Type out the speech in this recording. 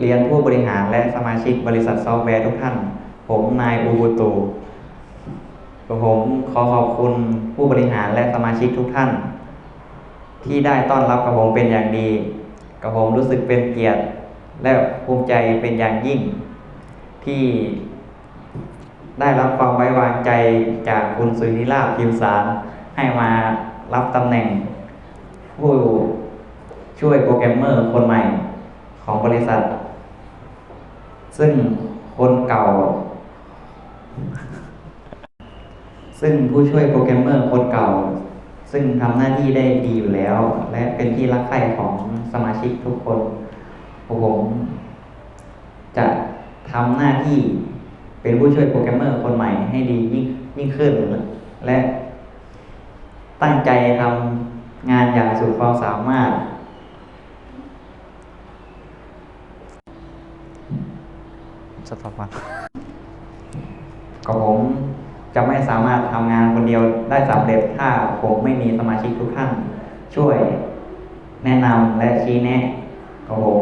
เรียนผู้บริหารและสมาชิกบริษัทซอฟต์แวร์ทุกท่าน ผมนายอูบูตูกับผมขอขอบคุณผู้บริหารและสมาชิกทุกท่าน ที่ได้ต้อนรับกับผมเป็นอย่างดี กับผมรู้สึกเป็นเกียรติ และภูมิใจเป็นอย่างยิ่ง ที่ได้รับความไว้วางใจจากคุณสุนิราพิมสารให้มารับตำแหน่ง ผู้ช่วยโปรแกรมเมอร์คนใหม่ของบริษัท ซึ่งคนเก่า ซึ่งผู้ช่วยโปรแกรมเมอร์คนเก่า ซึ่งทำหน้าที่ได้ดีอยู่แล้ว และเป็นที่รักใคร่ของสมาชิกทุกคนผมจะทำหน้าที่เป็นผู้ช่วยโปรแกรมเมอร์คนใหม่ให้ดียิ่งยิ่งขึ้น และตั้งใจทำงานอย่างสุดความสามารถ สต็อปก่อนก็ผมจะไม่สามารถทำงานคนเดียวได้สำเร็จถ้าผมไม่มีสมาชิกทุกท่าน ช่วยแนะนำและชี้แนะก็ผม